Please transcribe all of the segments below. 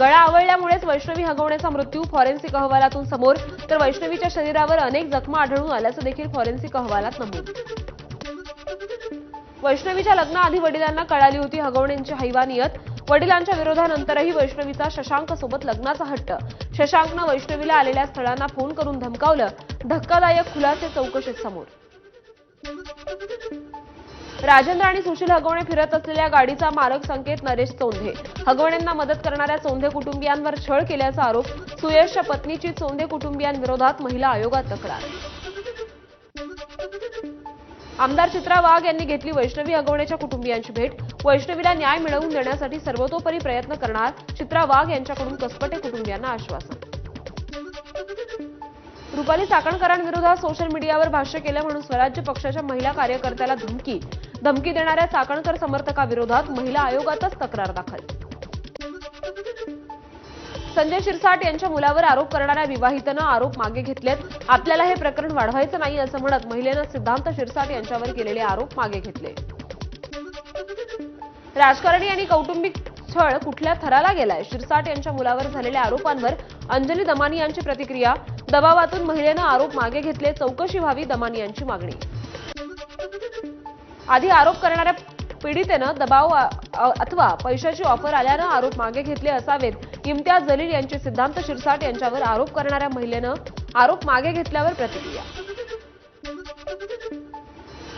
गळा आवळल्यामुळेच वैष्णवी हगवण्याचा मृत्यू फॉरेन्सिक अहवालातून समोर तर वैष्णवीच्या शरीरावर अनेक जखमा आढळून आल्याचं देखील फॉरेन्सिक अहवालात नमूद. वैष्णवीच्या लग्नाआधी वडिलांना कळाली होती हगवण्यांची हैवानियत वडिलांच्या विरोधानंतरही वैष्णवीचा शशांक सोबत लग्नाचा हट्ट. शशांकनं वैष्णवीला आलेल्या स्थळांना फोन करून धमकावलं. धक्कादायक खुलासे चौकशीत समोर. राजेंद्र आणि सुशील हगवणे फिरत असलेल्या गाडीचा मालक संकेत नरेश चोंधे हगवण्यांना मदत करणाऱ्या चोंधे कुटुंबियांवर छळ केल्याचा आरोप सुयशच्या पत्नीची चोंधे कुटुंबियांविरोधात महिला आयोगात तक्रार. आमदार चित्रा वाघ यांनी घेतली वैष्णवी हगवण्याच्या कुटुंबियांची भेट. वैष्णवीला न्याय मिळवून देण्यासाठी सर्वतोपरी प्रयत्न करणार चित्रा वाघ यांच्याकडून कसपटे कुटुंबियांना आश्वासन. रुपाली साकणकरांविरोधात सोशल मीडियावर भाष्य केलं म्हणून स्वराज्य पक्षाच्या महिला कार्यकर्त्याला धमकी. धमकी देणाऱ्या चाकणकर समर्थकाविरोधात महिला आयोगातच तक्रार दाखल. संजय शिरसाट यांच्या मुलावर आरोप करणाऱ्या विवाहितनं आरोप मागे घेतलेत. आपल्याला हे प्रकरण वाढवायचं नाही असं म्हणत महिलेनं सिद्धांत शिरसाट यांच्यावर केलेले आरोप मागे घेतले. राजकारणी आणि कौटुंबिक छळ कुठल्या थराला गेलाय? शिरसाट यांच्या मुलावर झालेल्या आरोपांवर अंजली दमानी यांची प्रतिक्रिया. दबावातून महिलेनं आरोप मागे घेतले चौकशी व्हावी दमानी यांची मागणी. आधी आरोप करणाऱ्या पीडितेनं दबाव अथवा पैशाची ऑफर आल्यानं आरोप मागे घेतले असावेत. इम्तियाज जलील यांचे सिद्धांत शिरसाट यांच्यावर आरोप करणाऱ्या महिलेनं आरोप मागे घेतल्यावर प्रतिक्रिया.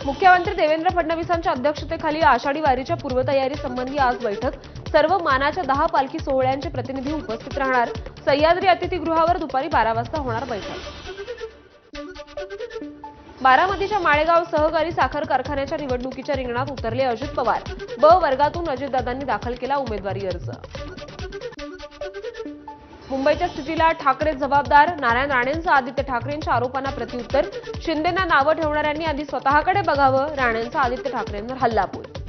मुख्यमंत्री देवेंद्र फडणवीसांच्या अध्यक्षतेखाली आषाढी वारीच्या पूर्वतयारी संबंधी आज बैठक. सर्व मानाच्या दहा पालखी सोहळ्यांचे प्रतिनिधी उपस्थित राहणार. सह्याद्री अतिथीगृहावर दुपारी बारा वाजता होणार बैठक. बारामतीच्या माळेगाव सहकारी साखर कारखान्याच्या निवडणुकीच्या रिंगणात उतरले अजित पवार. ब वर्गातून अजितदादांनी दाखल केला उमेदवारी अर्ज. मुंबईच्या स्थितीला ठाकरे जबाबदार. नारायण राणेंचं आदित्य ठाकरेंच्या आरोपांना प्रत्युत्तर. शिंदेना नावं ठेवणाऱ्यांनी आधी स्वतःकडे बघावं. राणेंचा आदित्य ठाकरेंवर हल्लाबोल.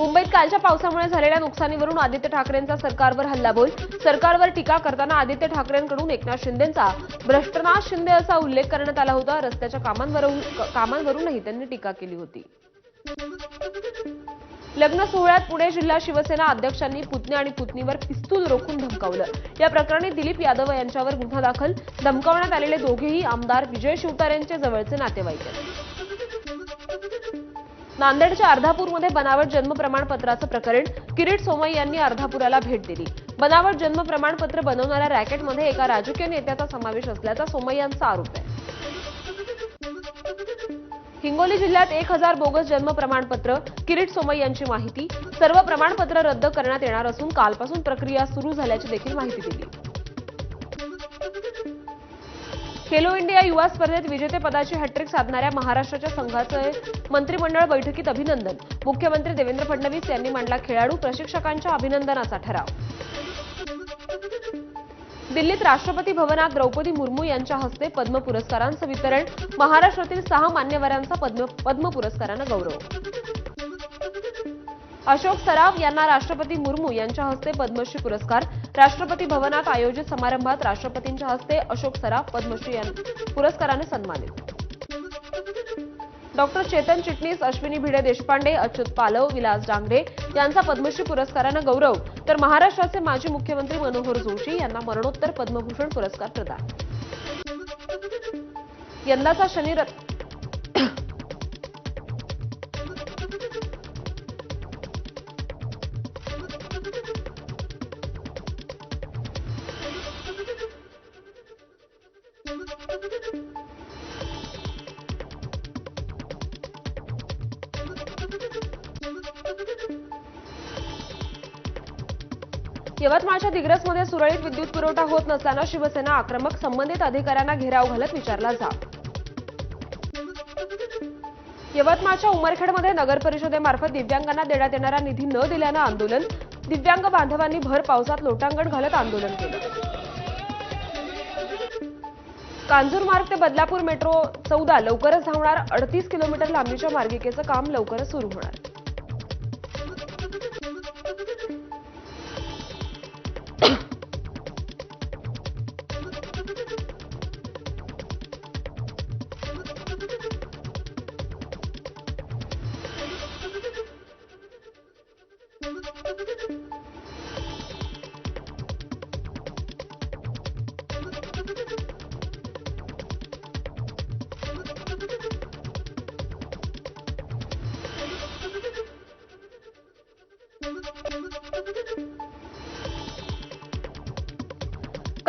मुंबईत कालच्या पावसामुळे झालेल्या नुकसानीवरून आदित्य ठाकरेंचा सरकारवर हल्लाबोल. सरकारवर टीका करताना आदित्य ठाकरेंकडून एकनाथ शिंदेंचा भ्रष्टनाथ शिंदे असा उल्लेख करण्यात आला होता. रस्त्याच्या कामांवरून कामांवरूनही त्यांनी टीका केली होती. लग्न सोहळ्यात पुणे जिल्हा शिवसेना अध्यक्षांनी पुतणे आणि पुतणीवर पिस्तूल रोखून धमकावलं. या प्रकरणी दिलीप यादव यांच्यावर गुन्हा दाखल. धमकावण्यात आलेले दोघेही आमदार विजय शिवतारेंचे जवळचे नातेवाईक आहेत. नांदेडच्या अर्धापूरमध्ये बनावट जन्म प्रमाणपत्राचं प्रकरण. किरीट सोमई यांनी अर्धापुराला भेट दिली. बनावट जन्म प्रमाणपत्र बनवणाऱ्या रॅकेटमध्ये एका राजकीय नेत्याचा समावेश असल्याचा सोमय्यांचा आरोप आहे. हिंगोली जिल्ह्यात एक हजार बोगस जन्म प्रमाणपत्र किरीट सोमई यांची माहिती. सर्व प्रमाणपत्र रद्द करण्यात येणार असून कालपासून प्रक्रिया सुरू झाल्याची देखील माहिती दिली. खेलो इंडिया युवा स्पर्धेत विजेतेपदाची हॅट्रिक साधणाऱ्या महाराष्ट्राच्या संघाचे मंत्रिमंडळ बैठकीत अभिनंदन. मुख्यमंत्री देवेंद्र फडणवीस यांनी मांडला खेळाडू प्रशिक्षकांच्या अभिनंदनाचा ठराव. दिल्लीत राष्ट्रपती भवनात द्रौपदी मुर्मू यांच्या हस्ते पद्म पुरस्कारांचं वितरण. महाराष्ट्रातील सहा मान्यवरांचा पद्म पद्म पुरस्कारानं गौरव. अशोक सराफ यांना राष्ट्रपती मुर्मू यांच्या हस्ते पद्मश्री पुरस्कार. राष्ट्रपती भवनात आयोजित समारंभात राष्ट्रपतींच्या हस्ते अशोक सराफ पद्मश्री पुरस्काराने सन्मानित. डॉक्टर चेतन चिटणीस अश्विनी भिडे देशपांडे अच्युत पालव विलास डांगरे यांचा पद्मश्री पुरस्कारानं गौरव. तर महाराष्ट्राचे माजी मुख्यमंत्री मनोहर जोशी यांना मरणोत्तर पद्मभूषण पुरस्कार प्रदान. यंदाचा शनी यवतमाळच्या दिग्रसमध्ये सुरळीत विद्युत पुरवठा होत नसल्यानं शिवसेना आक्रमक संबंधित अधिकाऱ्यांना घेराव घालत विचारला जाब यवतमाळच्या उमरखेडमध्ये नगर परिषदेमार्फत दिव्यांगांना देण्यात येणारा निधी न दिल्यानं आंदोलन दिव्यांग बांधवांनी भर पावसात लोटांगण घालत आंदोलन केलं. कांजूरमार्ग ते बदलापूर मेट्रो चौदा लवकरच धावणार अडतीस किलोमीटर लांबीच्या मार्गिकेचं काम लवकरच सुरू होणार.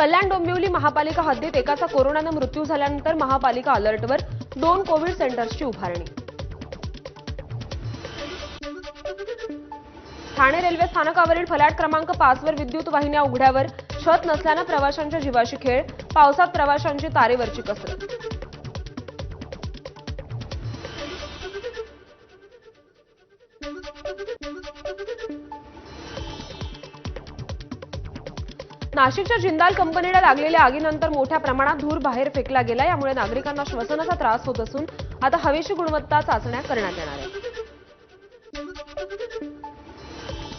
कल्याण डोंबिवली महापालिका हद्दीत एकाचा कोरोनानं मृत्यू झाल्यानंतर महापालिका अलर्टवर दोन कोविड सेंटर्सची उभारणी. ठाणे रेल्वे स्थानकावरील फलाट क्रमांक पाच वर विद्युत वाहिन्या उघड्यावर छत नसल्यानं प्रवाशांच्या जीवाशी खेळ पावसात प्रवाशांची तारेवरची कसरत. नाशिकच्या जिंदाल कंपनीला लागलेल्या आगीनंतर मोठ्या प्रमाणात धूर बाहेर फेकला गेला. यामुळे नागरिकांना श्वसनाचा त्रास होत असून आता हवेची गुणवत्ता चाचण्या करण्यात येणार आहेत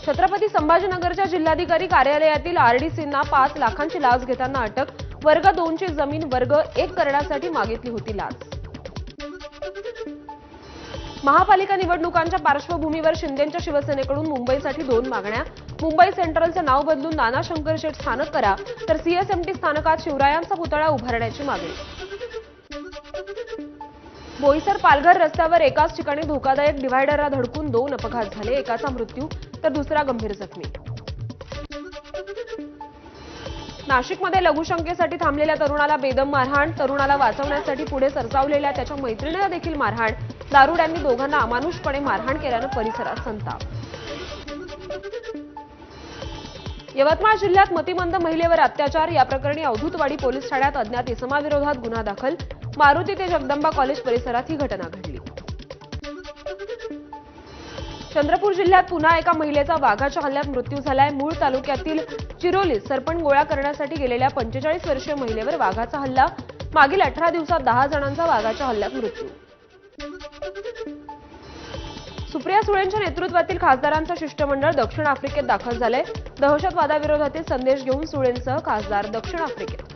छत्रपती संभाजीनगरच्या जिल्हाधिकारी कार्यालयातील आरडीसींना पाच लाखांची लाच घेताना अटक. वर्ग दोनची जमीन वर्ग एक करण्यासाठी मागितली होती लाच. महापालिका निवडणुकांच्या पार्श्वभूमीवर शिंदेच्या शिवसेनेकडून मुंबईसाठी दोन मागण्या. मुंबई सेंट्रलचं नाव बदलून नाना शंकर शेठ स्थानक करा तर सीएसएमटी स्थानकात शिवरायांचा पुतळा उभारण्याची मागणी. बोईसर पालघर रस्त्यावर एकाच ठिकाणी धोकादायक डिव्हायडरला धडकून दोन अपघात झाले एकाचा मृत्यू तर दुसरा गंभीर जखमी. नाशिकमध्ये लघुशंकेसाठी थांबलेल्या तरुणाला बेदम मारहाण तरुणाला वाचवण्यासाठी पुढे सरसावलेल्या त्याच्या मैत्रिणीला देखील मारहाण दारुड्यांनी दोघांना अमानुषपणे मारहाण केल्यानं परिसरात संताप. यवतमाळ जिल्ह्यात मतिमंद महिलेवर अत्याचार या प्रकरणी अवधूतवाडी पोलीस ठाण्यात अज्ञात इसमाविरोधात गुन्हा दाखल. मारुती ते जगदंबा कॉलेज परिसरात ही घटना घडली. चंद्रपूर जिल्ह्यात पुन्हा एका महिलेचा वाघाच्या हल्ल्यात मृत्यू झालाय. मूळ तालुक्यातील चिरोलीत सरपण गोळा करण्यासाठी गेलेल्या पंचेचाळीस वर्षीय महिलेवर वाघाचा हल्ला. मागील अठरा दिवसात दहा जणांचा वाघाच्या हल्ल्यात मृत्यू. सुप्रिया सुळेंच्या नेतृत्वातील खासदारांचं शिष्टमंडळ दक्षिण आफ्रिकेत दाखल झालंय. दहशतवादाविरोधातील संदेश घेऊन सुळेंसह खासदार दक्षिण आफ्रिकेत.